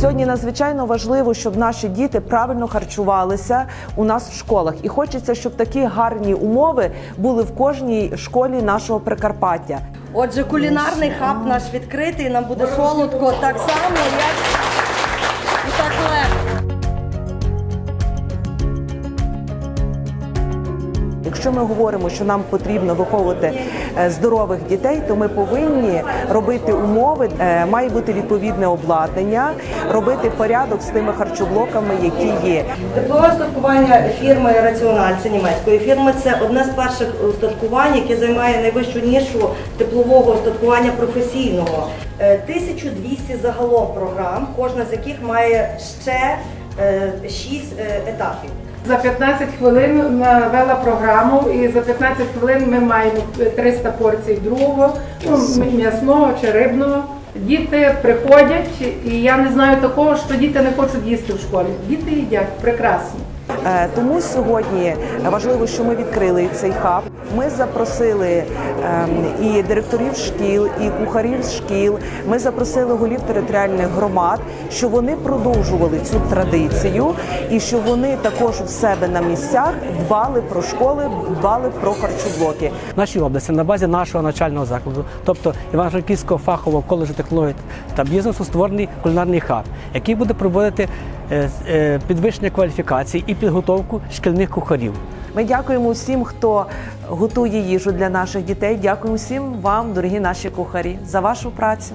Сьогодні надзвичайно важливо, щоб наші діти правильно харчувалися у нас в школах, і хочеться, щоб такі гарні умови були в кожній школі нашого Прикарпаття. Отже, кулінарний хаб наш відкритий, нам буде солодко так само, як і так Якщо ми говоримо, що нам потрібно виховувати е, здорових дітей, то ми повинні робити умови, е, має бути відповідне обладнання, робити порядок з тими харчоблоками, які є. Теплове устаткування фірми Раціональ, це німецької фірми. Це одне з перших устаткувань, яке займає найвищу нішу теплового устаткування професійного. Е, 1200 загалом програм, кожна з яких має ще 6 етапів. За 15 хвилин навела програму, і за 15 хвилин ми маємо 300 порцій другого, ну, м'ясного чи рибного. Діти приходять, і я не знаю такого, що діти не хочуть їсти в школі. Діти їдять прекрасно. Е, Тому сьогодні важливо, що ми відкрили цей хаб. Ми запросили ем, і директорів шкіл, і кухарів шкіл. Ми запросили голів територіальних громад, щоб вони продовжували цю традицію, і щоб вони також у себе на місцях дбали про школи, дбали про харчоблоки. В нашій області на базі нашого навчального закладу, тобто Івано-Франківського фахового коледжу технологій та бізнесу, створений кулінарний хаб, який буде проводити підвищення кваліфікації і підготовку шкільних кухарів. Ми дякуємо всім, хто готує їжу для наших дітей. Дякуємо всім вам, дорогі наші кухарі, за вашу працю.